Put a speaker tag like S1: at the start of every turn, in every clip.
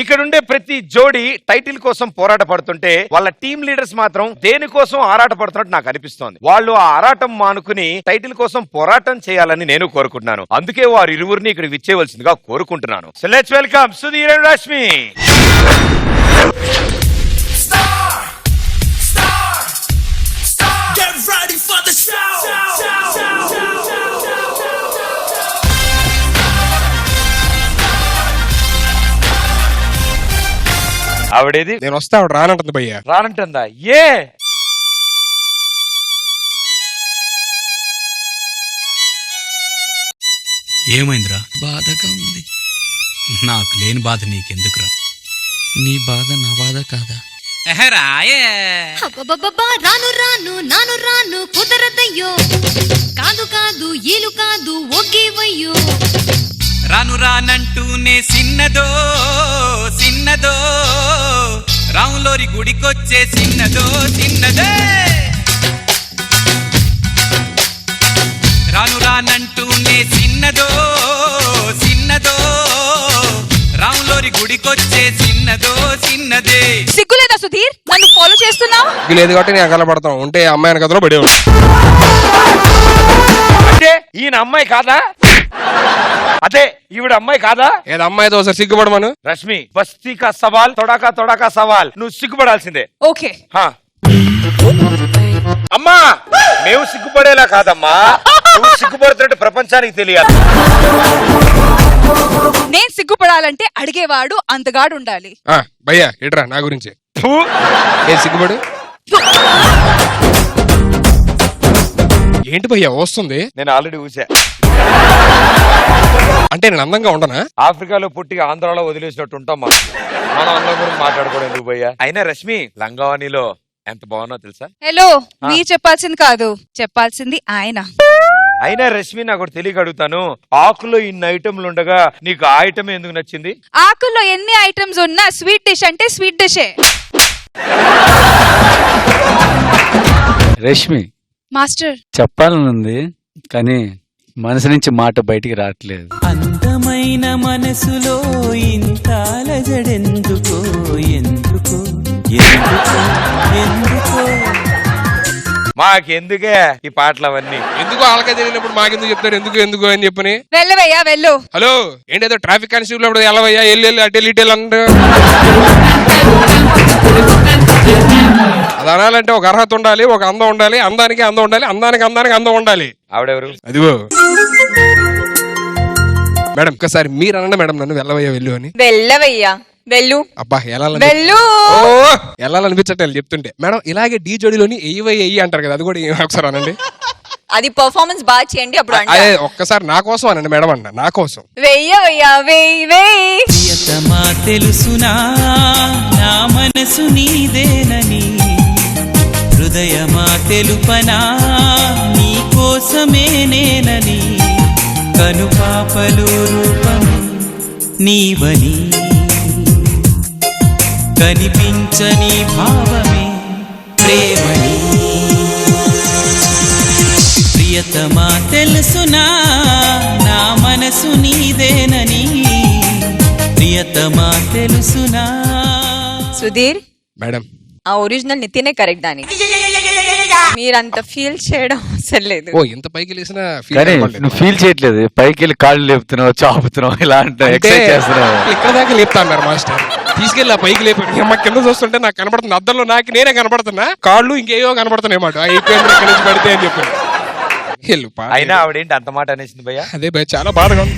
S1: ఇక్కడ ఉండే ప్రతి జోడి టైటిల్ కోసం పోరాట పడుతుంటే వాళ్ళ టీమ్ లీడర్స్ మాత్రం దేనికోసం ఆరాట పడుతున్నట్టు నాకు అనిపిస్తోంది. వాళ్ళు ఆ ఆరాటం మానుకుని టైటిల్ కోసం పోరాటం చేయాలని నేను కోరుకుంటున్నాను. అందుకే వారు ఇరువురిని ఇక్కడ విచ్చేయవలసిందిగా కోరుకుంటున్నాను. So let's welcome Sudheer and Rashmi. ఆవిడేది?
S2: నేను వస్తా ఆవిడ రానంటుంది భయ్య.
S1: రానంటుందా? ఏ?
S3: ఏమైందిరా? బాధగా ఉంది. నాకు లేని బాధ నీకెందుకురా?
S4: నీ బాధ నా బాధ కాదా?
S3: రాయే.
S5: రాను రాను నాను రాను కుదరదయ్యో. కాదు కాదు ఈలు కాదు ఒగ్గేవయ్యో
S3: రాను రానంటూనే సిన్నదో. సిన్నదో రాములోరి గుడికొచ్చే సిన్నదో సిన్నదే రాను రానంటూనే సిన్నదో సిన్నదో రాములోరి గుడికొచ్చే సిన్నదో సిన్నదే
S6: సిగ్గులేదా సుధీర్? నన్ను ఫాలో చేస్తున్నావు?
S2: లేదు కాబట్టి నేను కలపడతాం ఉంటే ఆ అమ్మాయిని కథలో పడేవాడు.
S1: అంటే ఈయన అమ్మాయి కాదా? అదే ఈవిడ అమ్మాయి కాదా?
S2: ఏదో అమ్మాయితో ఒకసారి సిగ్గుపడమను?
S1: రష్మి బస్తీ కా సవాల్ తొడాకా తొడాకా సవాల్. నువ్వు సిగ్గుపడాల్సిందే.
S6: ఓకే.
S1: హా. అమ్మా మేము సిగ్గుపడేలా కాదమ్మా. నువ్వు సిగ్గుపడుతున్నట్టు ప్రపంచానికి తెలియాలి.
S6: నేను సిగ్గుపడాలంటే అడిగేవాడు అంతగాడు ఉండాలి.
S2: ఆ, భయ్యా ఇట్రా నా గురించి.
S1: ఫు.
S2: ఏ సిగ్గుపడు? ఏంటి భయ్యా? వస్తుంది.
S1: నేను ఆల్రెడీ ఊసా.
S2: అంటే నేను అందంగా ఉండనా?
S1: ఆఫ్రికాలో పుట్టి ఆంధ్రాలో వదిలేసినట్టు ఉంటాం మనం. మనం అందరం గురించి మాట్లాడుకోవడం ఎందుకు భయ్యా? అయినా రష్మి లంగావాణిలో ఎంత బాగున్నావు తెలుసా?
S6: హలో నీ చెప్పాల్సింది కాదు. చెప్పాల్సింది ఆయన.
S1: అయినా రష్మి నాకు తెలియక అడుగుతాను. ఆకులో ఇన్ని ఐటమ్లు ఉండగా నీకు ఆ ఐటమ్ ఎందుకు నచ్చింది?
S6: ఆకుల్లో ఎన్ని ఐటమ్స్ ఉన్నా స్వీట్ డిష్ అంటే స్వీట్ డిషే.
S4: రష్మి
S6: మాస్టర్.
S4: చెప్పాలనుంది కానీ మనసు నుంచి మాట బయటికి రావట్లేదు.
S7: అందమైన మనసులో ఇంత అలజడెందుకో ఎందుకో ఎందుకో ఎందుకో.
S1: మాకెందుకే ఈ పాటలు అవన్నీ
S2: ఎందుకు వాళ్ళకే తెలియనప్పుడు మాకెందుకు చెప్తారు? ఎందుకు ఎందుకు అని చెప్పని?
S6: వెళ్ళవయ్యా వెళ్ళు.
S2: హలో ఏంటి ఏదో ట్రాఫిక్ కానిస్టేబుల్ అప్పుడు ఎలవయ్యా ఎల్లు వెళ్ళి అటు ఇటు అంటే అది అనాలంటే ఒక అర్హత ఉండాలి ఒక అందం ఉండాలి అందానికి అందం ఉండాలి అందానికి అందానికి అందం ఉండాలి.
S1: ఆవిడెవరు?
S2: అదిగో. మేడం ఒక్కసారి మీరు అనండి మేడం నన్ను వెళ్ళవయ్యా వెళ్ళు అని.
S8: వెళ్ళవయ్యా. వెళ్ళు.
S2: అబ్బా ఎలా
S8: వెళ్ళు.
S2: వెళ్ళాలనిపించట్లేదు చెప్తుంటే. మేడం ఇలాగే డీ జోడీలోని ఎయ్యి ఎయ్యి అంటారు కదా అది కూడా ఒకసారి అనండి.
S8: అది పర్ఫార్మెన్స్ బాగా చేయండి అప్పుడు అంట
S2: అదే ఒక్కసారి నా కోసం అనండి మేడం అన్న నా కోసం.
S8: వెయ్యవయ్యా వెయ్యి వెయ్యి.
S7: తెలుసునా నా మనసు నీదేనని. హృదయమా తెలుపనా నీ కోసమే నేనని కనుపాపలు రూపం నీవని. కనిపించని భావమే ప్రేమని. ప్రియతమా తెలుసునా? నా మనసు నీదేనని. ప్రియతమా తెలుసునా?
S8: సుధీర్?
S2: మేడం.
S8: ఆ ఒరిజినల్ నితినే కరెక్ట్ దాని. మీరంత ఫీల్ చేయడం అసలు లేదు.
S2: ఓ ఎంత పైకి లేసినా
S4: కానీ
S2: కనపడలేదు.
S4: నువ్వు ఫీల్ చేయట్లేదు. పైకి వెళ్ళి కాళ్ళు లేపుతున్నావు చాపుతున్నావు ఇలా అంటే
S2: అంటే
S4: ఎక్సైజ్ చేస్తున్నావు.
S2: ఇక్కడ దాకా లేపుతా అన్నారు మాస్టర్. తీసుకెళ్ళి ఆ పైకి లేపాడు అమ్మ కింద చూస్తుంటే నాకు కనపడుతుంది. అద్దంలో నాకు నేనే కనపడుతున్నా. కాళ్ళు ఇంకేవో కనపడుతున్నాయి మాట అయిపోయింది ఇక్కడ నుంచి పడితే అని చెప్పి. వెళ్ళు పా.
S1: అయినా ఆవిడేంటి అంత మాట అనేసింది భయ్యా?
S2: అదే భయ చాలా బాధగా ఉంది.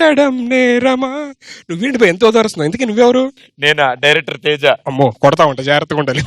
S2: మించడం నేరమా? నువ్వేంటి ఎంత ఓదారుస్తున్నావు ఎందుకు నువ్వెవరు?
S1: నేనా? డైరెక్టర్ తేజ.
S2: అమ్మో కొడతా ఉంటా జాగ్రత్తగా ఉండాలి.